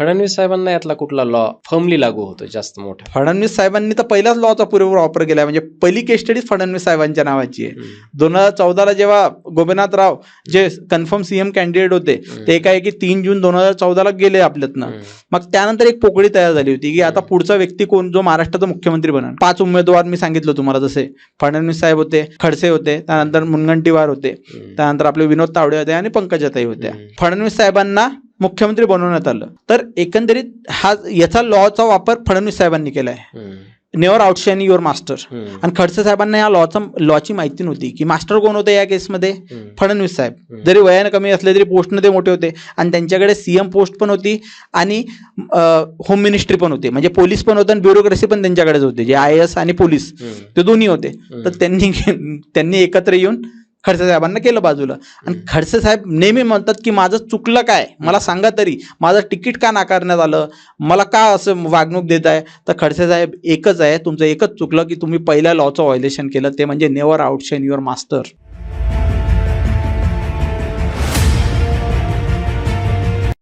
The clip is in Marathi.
फडणवीस साहेबांना यातला कुठला लॉ फर्मली लागू होतो जास्त मोठा? फडणवीस साहेबांनी तर पहिल्याच लॉचा पुरेपूर वापर केला म्हणजे पहिली केस स्टडी फडणवीस साहेबांच्या नावाची आहे. दोन हजार चौदाला जेव्हा गोपीनाथराव जे कन्फर्म सीएम कॅन्डिडेट होते ते एकाएकी तीन जून दोन हजार चौदाला गेले आपल्यातनं. मग त्यानंतर एक पोकळी तयार झाली होती की आता पुढचा व्यक्ती कोण? जो महाराष्ट्राचा मुख्यमंत्री बनणार. पाच उमेदवार मी सांगितलं तुम्हाला जसे. फडणवीस साहेब होते खडसे होते त्यानंतर मुनगंटीवार होते. त्यानंतर आपले विनोद तावडे होते आणि पंकजाताई होत्या. फडणवीस साहेबांना मुख्यमंत्री बनवण्यात आलं तर एकंदरीत हा याचा लॉचा वापर फडणवीस साहेबांनी केलाय हम्म. Never outshine your master. आणि खडसे साहेबांना या लॉचा लॉची माहिती नव्हती की मास्टर कोण होते या केसमध्ये. फडणवीस साहेब. जरी वयानं कमी असले तरी पोस्टनं ते मोठे होते आणि त्यांच्याकडे सीएम पोस्ट पण होती आणि होम मिनिस्ट्री पण होती म्हणजे पोलीस पण होतं आणि ब्युरोक्रेसी पण त्यांच्याकडेच होते जे आय एस आणि पोलीस. ते दोन्ही होते. तर त्यांनी त्यांनी एकत्र येऊन खडसे साहेबांना केलं बाजूला. आणि. खडसे साहेब नेहमी म्हणतात की माझं चुकलं काय? मला सांगा तरी. माझं तिकीट का नाकारण्यात आलं? मला का असं वागणूक देत आहे? तर खडसे साहेब एकच आहे तुमचं एकच चुकलं की तुम्ही पहिल्या लॉचं व्हायलेशन केलं. ते म्हणजे नेवर आउटशाईन युअर मास्टर